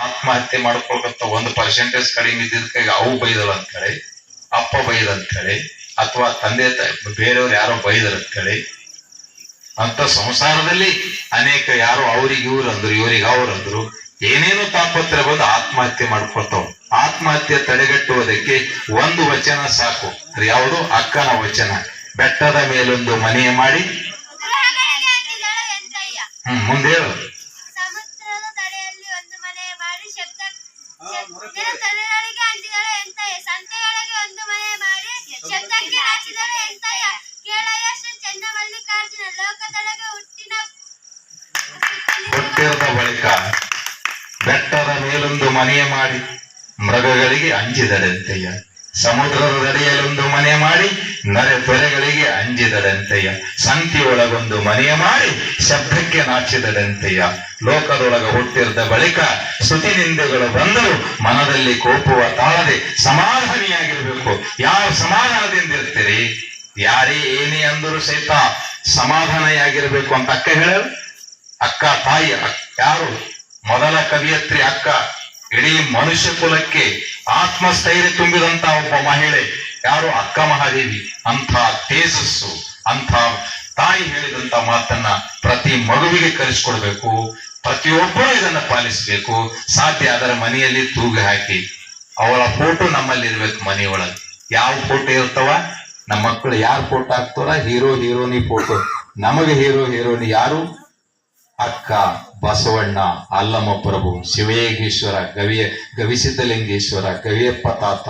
ಆತ್ಮಹತ್ಯೆ ಮಾಡ್ಕೊಳ್ಕಂತ ಒಂದ್ ಪರ್ಸೆಂಟೇಜ್ ಕಡಿಮೆ ಇದ್ದಿದ್ದಕ್ಕಾಗಿ ಅವು ಬೈದಳು ಅಂತ ಅಪ್ಪ ಬೈದ ಅಂತ ಅಥವಾ ತಂದೆ ಬೇರೆಯವ್ರು ಯಾರೋ ಬೈದರು ಅಂತ ಹೇಳಿ, ಅಂತ ಸಂಸಾರದಲ್ಲಿ ಅನೇಕ ಯಾರು ಅವ್ರಿಗೆ ಇವ್ರು ಅಂದ್ರು, ಇವ್ರಿಗೆ ಅವ್ರು ಅಂದ್ರು, ಏನೇನು ತಾಪತ್ರ ಬಂದು ಆತ್ಮಹತ್ಯೆ ಮಾಡ್ಕೊಳ್ತಾವ. ಆತ್ಮಹತ್ಯೆ ತಡೆಗಟ್ಟುವುದಕ್ಕೆ ಒಂದು ವಚನ ಸಾಕು. ಅದು ಯಾವುದು? ಅಕ್ಕನ ವಚನ. ಬೆಟ್ಟದ ಮೇಲೊಂದು ಮನೆ ಮಾಡಿ. ಹ್ಮ್, ಮುಂದೆ ತಲೆಗಳಿಗೆ ಸಂತೆಯೊಳಗೆ ಒಂದು ಮನೆ ಮಾಡಿ ಶಬ್ದಕ್ಕೆ ಹಾಕಿದಳು ಲೋಕದೊಳಗೆ ಹುಟ್ಟಿನ ಬಳಿಕ ಬೆಟ್ಟದ ಮೇಲೊಂದು ಮನೆ ಮಾಡಿ ಮೃಗಗಳಿಗೆ ಅಂಜಿದಡಂತೆಯ ಸಮುದ್ರದ ದಡಿಯಲ್ಲೊಂದು ಮನೆ ಮಾಡಿ ನರೆ ತೊರೆಗಳಿಗೆ ಅಂಜಿದಳಂತೆಯ ಸಂತಿಯೊಳಗೊಂದು ಮನೆಯ ಮಾಡಿ ಶಬ್ದಕ್ಕೆ ನಾಚಿದಳಂತೆಯ ಲೋಕದೊಳಗ ಹುಟ್ಟಿರದ ಬಳಿಕ ಸ್ತುತಿ ನಿಂದೆಗಳು ಬಂದರೂ ಮನದಲ್ಲಿ ಕೋಪುವ ತಾಳದೆ ಸಮಾಧಾನಿಯಾಗಿರ್ಬೇಕು. ಯಾವ ಸಮಾಧಾನದಿಂದ ಇರ್ತೀರಿ ಯಾರೇ ಏನೇ ಅಂದರೂ ಸಹಿತ ಸಮಾಧಾನಿಯಾಗಿರ್ಬೇಕು ಅಂತ ಅಕ್ಕ ಹೇಳ ಅಕ್ಕ ತಾಯಿ ಯಾರು? ಮೊದಲ ಕವಿಯತ್ರಿ ಅಕ್ಕ. ಇಡೀ ಮನುಷ್ಯ ಕುಲಕ್ಕೆ ಆತ್ಮಸ್ಥೈರ್ಯ ತುಂಬಿದಂತ ಒಬ್ಬ ಮಹಿಳೆ. ಯಾರು ಅಕ್ಕ ಮಹಾದೇವಿ? ಅಂಥ ತೇಜಸ್ಸು, ಅಂಥ ತಾಯಿ ಹೇಳಿದಂತ ಮಾತನ್ನ ಪ್ರತಿ ಮಗುವಿಗೆ ಕಲಿಸ್ಕೊಡ್ಬೇಕು. ಪ್ರತಿಯೊಬ್ಬರೂ ಇದನ್ನ ಪಾಲಿಸಬೇಕು. ಸಾಧ್ಯ ಅದರ ಮನೆಯಲ್ಲಿ ತೂಗು ಹಾಕಿ. ಅವಳ ಫೋಟೋ ನಮ್ಮಲ್ಲಿ ಇರ್ಬೇಕು ಮನೆಯೊಳಗೆ. ಯಾವ ಫೋಟೋ ಇರ್ತಾವ? ನಮ್ಮ ಮಕ್ಕಳು ಯಾರು ಫೋಟೋ ಹಾಕ್ತಾರ? Hero, heroine photo. ನಮಗೆ ಹೀರೋ, ಹೀರೋನಿ ಯಾರು? ಅಕ್ಕ ಬಸವಣ್ಣ ಅಲ್ಲಮ್ಮ ಪ್ರಭು ಶಿವಯೋಗೀಶ್ವರ ಗವಿಯ ಗವಿಸಿದ್ದಲಿಂಗೇಶ್ವರ ಗವಿಯಪ್ಪ ತಾತ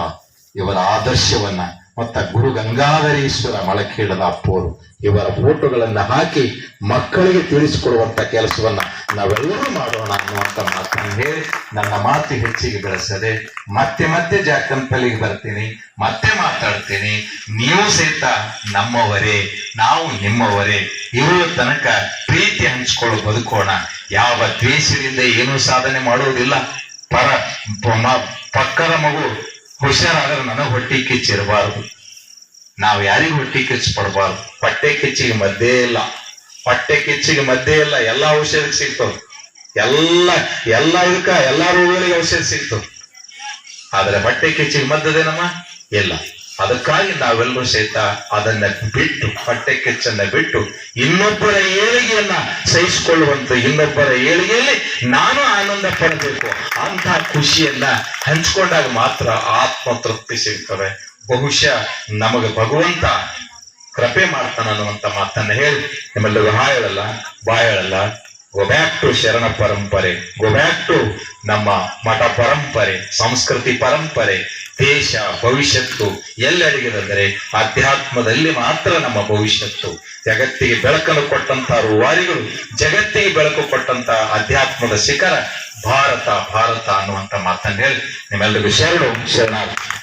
ಇವರ ಆದರ್ಶವನ್ನ ಮತ್ತ ಗುರು ಗಂಗಾಧರೇಶ್ವರ ಮಳಖೇಡದ ಅಪ್ಪೋರು, ಇವರ ಫೋಟೋಗಳನ್ನ ಹಾಕಿ ಮಕ್ಕಳಿಗೆ ತಿಳಿಸಿಕೊಡುವಂತ ಕೆಲಸವನ್ನ ನಾವೆಲ್ಲರೂ ಮಾಡೋಣ ಅನ್ನುವಂತ ಮಾತನ್ನು ಹೇಳಿ ನನ್ನ ಮಾತು ಹೆಚ್ಚಿಗೆ ಬೆಳೆಸದೆ ಮತ್ತೆ ಮತ್ತೆ ಜಾಕಂಪಲ್ಲಿಗೆ ಬರ್ತೀನಿ, ಮತ್ತೆ ಮಾತಾಡ್ತೀನಿ. ನೀವು ಸಹಿತ ನಮ್ಮವರೇ, ನಾವು ನಿಮ್ಮವರೇ. ಇರುವ ತನಕ ಪ್ರೀತಿ ಹಂಚ್ಕೊಳ್ಳೋ, ಬದುಕೋಣ. ಯಾವ ದ್ವೇಷದಿಂದ ಏನೂ ಸಾಧನೆ ಮಾಡುವುದಿಲ್ಲ. ಪರ ಪಕ್ಕದ ಮಗು ಹುಷಾರಾದ್ರೆ ನನಗೆ ಹೊಟ್ಟಿ ಕಿಚ್ಚಿರಬಾರ್ದು. ನಾವು ಯಾರಿಗೂ ಹೊಟ್ಟಿ ಕಿಚ್ಚು ಪಡಬಾರ್ದು ಹೊಟ್ಟೆ ಕಿಚ್ಚಿಗೆ ಮದ್ದೇ ಇಲ್ಲ. ಹೊಟ್ಟೆ ಕಿಚ್ಚಿಗೆ ಮದ್ದೇ ಇಲ್ಲ. ಎಲ್ಲಾ ಔಷಧಿ ಸಿಗ್ತವೆ ಎಲ್ಲ ಎಲ್ಲ ಇದಕ್ಕ, ಎಲ್ಲಾ ರೋಗಗಳಿಗೆ ಔಷಧಿ ಸಿಗ್ತವೆ ಆದ್ರೆ ಹೊಟ್ಟೆ ಕಿಚ್ಚಿಗೆ ಮದ್ದದೇನಮ್ಮ? ಇಲ್ಲ. ಅದಕ್ಕಾಗಿ ನಾವೆಲ್ಲರೂ ಸಹಿತ ಅದನ್ನ ಬಿಟ್ಟು, ಹೊಟ್ಟೆ ಕೆಚ್ಚನ್ನ ಬಿಟ್ಟು ಇನ್ನೊಬ್ಬರ ಏಳಿಗೆಯನ್ನ ಸಹಿಸಿಕೊಳ್ಳುವಂತ ಇನ್ನೊಬ್ಬರ ಏಳಿಗೆಯಲ್ಲಿ ನಾನು ಆನಂದ ಪಡಬೇಕು ಅಂತ ಖುಷಿಯನ್ನ ಹಂಚ್ಕೊಂಡಾಗ ಮಾತ್ರ ಆತ್ಮ ತೃಪ್ತಿ ಸಿಗ್ತದೆ. ಬಹುಶಃ ನಮಗೆ ಭಗವಂತ ಕೃಪೆ ಮಾಡ್ತಾನ ಅನ್ನುವಂತ ಮಾತನ್ನ ಹೇಳಿ. ನಿಮ್ಮೆಲ್ಲರಿಗೂ ಹಾಯಳಲ್ಲ ಬಾಯಳಲ್ಲ ಗೋ ಬ್ಯಾಕ್ ಟು ಶರಣ ಪರಂಪರೆ. ಗೋ ಬ್ಯಾಕ್ ಟು ನಮ್ಮ ಮಠ ಪರಂಪರೆ, ಸಂಸ್ಕೃತಿ ಪರಂಪರೆ. ದೇಶ, ಭವಿಷ್ಯತ್ತು ಎಲ್ಲೆಡೆಗಿದಂದರೆ ಅಧ್ಯಾತ್ಮದಲ್ಲಿ ಮಾತ್ರ ನಮ್ಮ ಭವಿಷ್ಯತ್ತು. ಜಗತ್ತಿಗೆ ಬೆಳಕನ್ನು ಕೊಟ್ಟಂತಹ ರೂವಾರಿಗಳು, ಜಗತ್ತಿಗೆ ಬೆಳಕು ಕೊಟ್ಟಂತಹ ಅಧ್ಯಾತ್ಮದ ಶಿಖರ ಭಾರತ ಭಾರತ ಅನ್ನುವಂತ ಮಾತನ್ನ ಹೇಳಿ ನಿಮ್ಮೆಲ್ಲರಿಗೂ ಶರಣು, ಶರಣಾರ್ಥಿ.